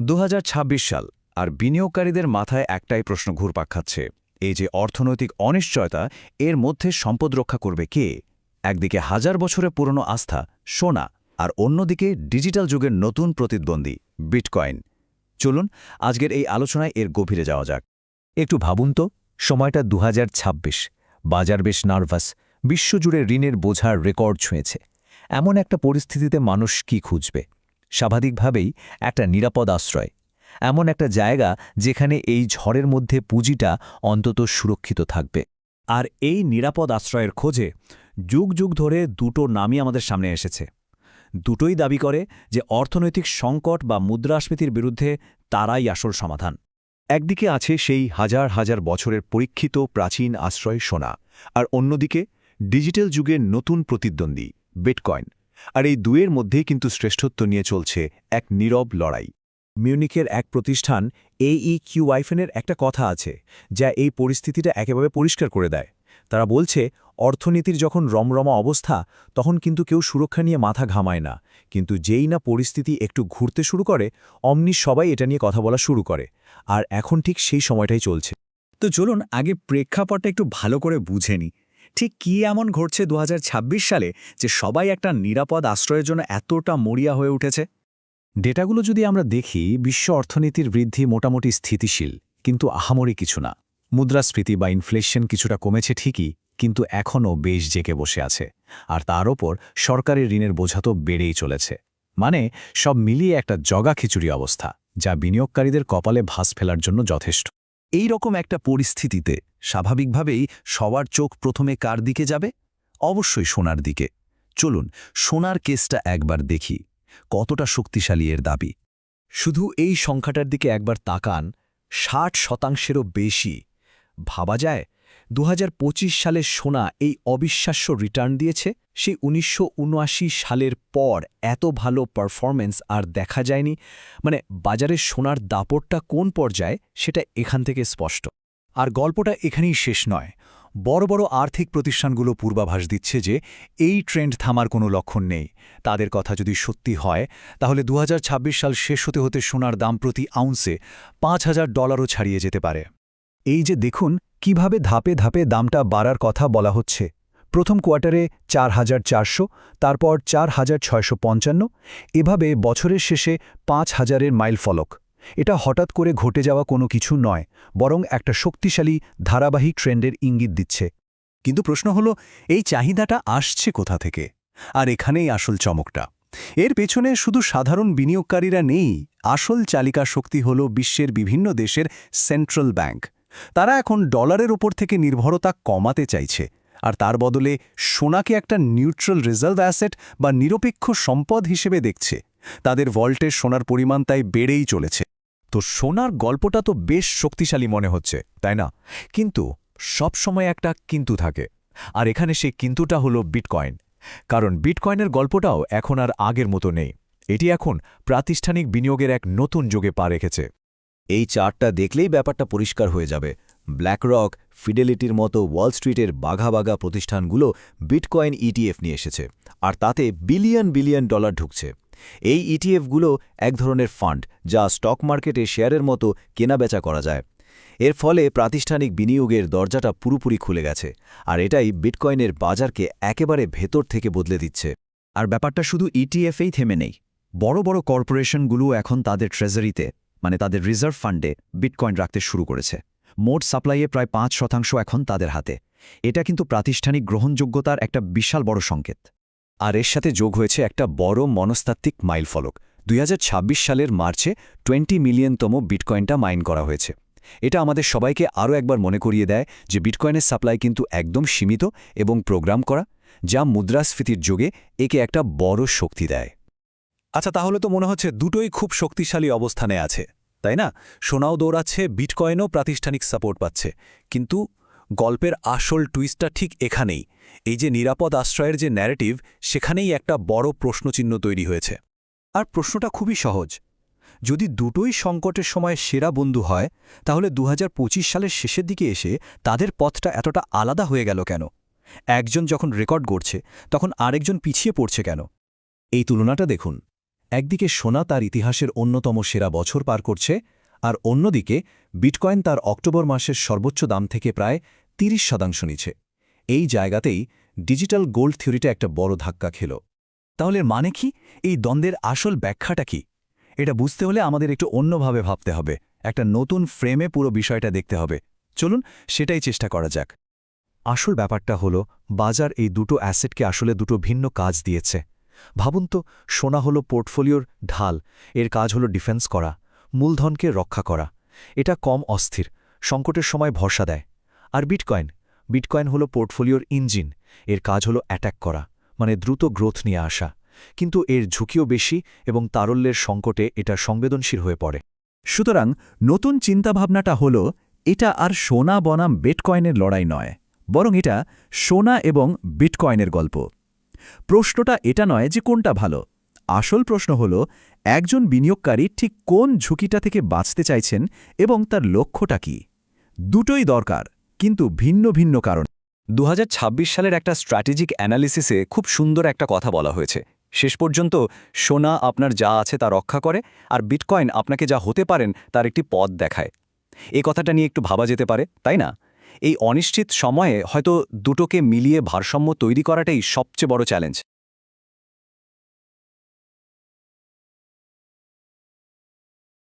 দু হাজার ছাব্বিশ সাল আর বিনিয়োগকারীদের মাথায় একটাই প্রশ্ন ঘুরপাক খাচ্ছে, এই যে অর্থনৈতিক অনিশ্চয়তা এর মধ্যে সম্পদ রক্ষা করবে কে? একদিকে হাজার বছরের পুরনো আস্থা, সোনা, আর অন্যদিকে ডিজিটাল যুগের নতুন প্রতিদ্বন্দ্বী, বিটকয়েন। চলুন, আজকের এই আলোচনায় এর গভীরে যাওয়া যাক। একটু ভাবুন তো, সময়টা দুহাজার ছাব্বিশ, বাজার বেশ নার্ভাস, বিশ্বজুড়ে ঋণের বোঝার রেকর্ড ছুঁয়েছে। এমন একটা পরিস্থিতিতে মানুষ কি খুঁজবে? স্বাভাবিকভাবেই একটা নিরাপদ আশ্রয়, এমন একটা জায়গা যেখানে এই ঝড়ের মধ্যে পুঁজিটা অন্তত সুরক্ষিত থাকবে। আর এই নিরাপদ আশ্রয়ের খোঁজে যুগ যুগ ধরে দুটো নামই আমাদের সামনে এসেছে। দুটোই দাবি করে যে অর্থনৈতিক সংকট বা মুদ্রাস্ফীতির বিরুদ্ধে তারাই আসল সমাধান। একদিকে আছে সেই হাজার হাজার বছরের পরীক্ষিত প্রাচীন আশ্রয় সোনা, আর অন্যদিকে ডিজিটাল যুগের নতুন প্রতিদ্বন্দ্বী, বিটকয়েন। আর এই দুয়ের মধ্যেই কিন্তু শ্রেষ্ঠত্ব নিয়ে চলছে এক নীরব লড়াই। মিউনিকের এক প্রতিষ্ঠান এই কিউ ওয়াইফেনের একটা কথা আছে, যা এই পরিস্থিতিটা একেবারে পরিষ্কার করে দেয়। তারা বলছে, অর্থনীতির যখন রমরমা অবস্থা, তখন কিন্তু কেউ সুরক্ষা নিয়ে মাথা ঘামায় না। কিন্তু যেই না পরিস্থিতি একটু ঘুরতে শুরু করে, অমনি সবাই এটা নিয়ে কথা বলা শুরু করে। আর এখন ঠিক সেই সময়টাই চলছে। তো চলুন আগে প্রেক্ষাপটটা একটু ভালো করে বুঝে নিই। ঠিক কি এমন ঘটছে দু হাজার ছাব্বিশ সালে যে সবাই একটা নিরাপদ আশ্রয়ের জন্য এতটা মরিয়া হয়ে উঠেছে? ডেটাগুলো যদি আমরা দেখি বিশ্ব অর্থনীতির বৃদ্ধি মোটামুটি স্থিতিশীল কিন্তু আহামরি কিছু না। মুদ্রাস্ফীতি বা ইনফ্লেশন কিছুটা কমেছে ঠিকই কিন্তু এখনও বেশ জেকে বসে আছে। আর তার ওপর সরকারের ঋণের বোঝা তো বেড়েই চলেছে। মানে সব মিলিয়ে একটা জগা খিচুড়ি অবস্থা যা বিনিয়োগকারীদের কপালে ভাস ফেলার জন্য যথেষ্ট। এই রকম একটা পরিস্থিতিতে স্বাভাবিকভাবেই সবার চোখ প্রথমে কার দিকে যাবে? অবশ্যই সোনার দিকে। চলুন, সোনার কেসটা একবার দেখি। কতটা শক্তিশালী এর দাবি? শুধু এই সংখ্যাটার দিকে একবার তাকান, ষাট শতাংশেরও বেশি। ভাবা যায় দু হাজার পঁচিশ সালে সোনা এই অবিশ্বাস্য রিটার্ন দিয়েছে সেই উনিশশো সালের পর এত ভালো পারফরমেন্স আর দেখা যায়নি। মানে বাজারে সোনার দাপটটা কোন পর্যায়ে, সেটা এখান থেকে স্পষ্ট। আর গল্পটা এখানেই শেষ নয়। বড় বড় আর্থিক প্রতিষ্ঠানগুলো পূর্বাভাস দিচ্ছে যে এই ট্রেন্ড থামার কোনো লক্ষণ নেই। তাদের কথা যদি সত্যি হয়, তাহলে দু হাজার ছাব্বিশ সাল শেষ হতে হতে সোনার দাম প্রতি আউন্সে পাঁচ হাজার ডলারও ছাড়িয়ে যেতে পারে। এই যে দেখুন, কীভাবে ধাপে ধাপে দামটা বাড়ার কথা বলা হচ্ছে। প্রথম কোয়ার্টারে চার হাজার চারশো, তারপর চার হাজার ছয়শো পঞ্চান্ন, এভাবে বছরের শেষে পাঁচ হাজারের মাইল ফলক। এটা হঠাৎ করে ঘটে যাওয়া কোনো কিছু নয়, বরং একটা শক্তিশালী ধারাবাহিক ট্রেন্ডের ইঙ্গিত দিচ্ছে। কিন্তু প্রশ্ন হলো, এই চাহিদাটা আসছে কোথা থেকে? আর এখানেই আসল চমকটা। এর পেছনে শুধু সাধারণ বিনিয়োগকারীরা নেই, আসল চালিকা শক্তি হল বিশ্বের বিভিন্ন দেশের সেন্ট্রাল ব্যাংক। তারা এখন ডলারের ওপর থেকে নির্ভরতা কমাতে চাইছে, আর তার বদলে সোনাকে একটা নিউট্রাল রিজার্ভ অ্যাসেট বা নিরপেক্ষ সম্পদ হিসেবে দেখছে। তাদের ভল্টের সোনার পরিমাণ তাই বেড়েই চলেছে। তো সোনার গল্পটা তো বেশ শক্তিশালী মনে হচ্ছে, তাই না? কিন্তু সব সময় একটা কিন্তু থাকে, আর এখানে সেই কিন্তুটা হলো বিটকয়েন। কারণ বিটকয়েনের গল্পটাও এখন আর আগের মতো নেই। এটি এখন প্রাতিষ্ঠানিক বিনিয়োগের এক নতুন যোগে পা রেখেছে। এই চার্টটা দেখলেই ব্যাপারটা পরিষ্কার হয়ে যাবে। ব্ল্যাকরক ফিডেলিটির মতো ওয়াল স্ট্রিটের বাঘা বাঘা প্রতিষ্ঠানগুলো বিটকয়েন ইটিএফ নিয়ে এসেছে, আর তাতে বিলিয়ন বিলিয়ন ডলার ঢুকছে। এই ইটিএফগুলো এক ধরনের ফান্ড, যা স্টক মার্কেটে শেয়ারের মতো কেনাবেচা করা যায়। এর ফলে প্রাতিষ্ঠানিক বিনিয়োগের দরজাটা পুরোপুরি খুলে গেছে, আর এটাই বিটকয়েনের বাজারকে একেবারে ভেতর থেকে বদলে দিচ্ছে। আর ব্যাপারটা শুধু ইটিএফেই থেমে নেই। বড় বড় কর্পোরেশনগুলো এখন তাদের ট্রেজারিতে মানে তাদের রিজার্ভ ফান্ডে বিটকয়েন রাখতে শুরু করেছে। মোট সাপ্লাইয়ে প্রায় পাঁচ শতাংশ এখন তাদের হাতে। এটা কিন্তু প্রাতিষ্ঠানিক গ্রহণযোগ্যতার একটা বিশাল বড় সংকেত। আর এর সাথে যোগ হয়েছে একটা বড় মনস্তাত্ত্বিক মাইলফলক। দুই হাজার ছাব্বিশ সালের মার্চে টোয়েন্টি মিলিয়নতম বিটকয়েনটা মাইন করা হয়েছে। এটা আমাদের সবাইকে আরও একবার মনে করিয়ে দেয় যে বিটকয়েনের সাপ্লাই কিন্তু একদম সীমিত এবং প্রোগ্রাম করা, যা মুদ্রাস্ফীতির যোগে একে একটা বড় শক্তি দেয়। আচ্ছা তাহলে তো মনে হচ্ছে দুটোই খুব শক্তিশালী অবস্থানে আছে, তাই না? সোনাও দৌড়াচ্ছে, বিটকয়েনও প্রাতিষ্ঠানিক সাপোর্ট পাচ্ছে। কিন্তু গল্পের আসল টুইস্টটা ঠিক এখানেই। এই যে নিরাপদ আশ্রয়ের যে ন্যারেটিভ সেখানেই একটা বড় প্রশ্নচিহ্ন তৈরি হয়েছে। আর প্রশ্নটা খুবই সহজ। যদি দুটোই সংকটের সময় সেরা বন্ধু হয়, তাহলে দু হাজার পঁচিশ সালের শেষের দিকে এসে তাদের পথটা এতটা আলাদা হয়ে গেল কেন? একজন যখন রেকর্ড গড়ছে, তখন আরেকজন পিছিয়ে পড়ছে কেন? এই তুলনাটা দেখুন। একদিকে সোনা তার ইতিহাসের অন্যতম সেরা বছর পার করছে আর অন্যদিকে, বিটকয়েন তার অক্টোবর মাসের সর্বোচ্চ দাম থেকে প্রায় ৩০ শতাংশ নিচ্ছে। এই জায়গাতেই ডিজিটাল গোল্ড থিওরিটা একটা বড় ধাক্কা খেল। তাহলে মানে কি? এই দ্বন্দ্বের আসল ব্যাখ্যাটা কি? এটা বুঝতে হলে আমাদের একটু অন্যভাবে ভাবতে হবে। একটা নতুন ফ্রেমে পুরো বিষয়টা দেখতে হবে। চলুন সেটাই চেষ্টা করা যাক। আসল ব্যাপারটা হলো, বাজার এই দুটো অ্যাসেটকে আসলে দুটো ভিন্ন কাজ দিয়েছে। ভাবুন তো, সোনা হলো পোর্টফোলিওর ঢাল, এর কাজ হলো ডিফেন্স করা। মূলধনকে রক্ষা করা। এটা কম অস্থির, সংকটের সময় ভরসা দেয়। আর বিটকয়েন বিটকয়েন হলো পোর্টফোলিওর ইঞ্জিন, এর কাজ হলো অ্যাট্যাক করা মানে দ্রুত গ্রোথ নিয়ে আসা। কিন্তু এর ঝুঁকিও বেশি এবং তারল্যের সংকটে এটা সংবেদনশীল হয়ে পড়ে। সুতরাং নতুন চিন্তাভাবনাটা হল, এটা আর সোনা বনাম বিটকয়েনের লড়াই নয়, বরং এটা সোনা এবং বিটকয়েনের গল্প। প্রশ্নটা এটা নয় যে কোনটা ভালো। আসল প্রশ্ন হল, একজন বিনিয়োগকারী ঠিক কোন ঝুঁকিটা থেকে বাঁচতে চাইছেন এবং তার লক্ষ্যটা কি? দুটোই দরকার, কিন্তু ভিন্ন ভিন্ন কারণ। দু হাজার ছাব্বিশ সালের একটা স্ট্র্যাটেজিক অ্যানালিসিসে খুব সুন্দর একটা কথা বলা হয়েছে। শেষ পর্যন্ত সোনা আপনার যা আছে তা রক্ষা করে আর বিটকয়েন আপনাকে যা হতে পারেন তার একটি পথ দেখায়। এই কথাটা নিয়ে একটু ভাবা যেতে পারে, তাই না? এই অনিশ্চিত সময়ে হয়তো দুটোকে মিলিয়ে ভারসাম্য তৈরি করাটাই সবচেয়ে বড় চ্যালেঞ্জ।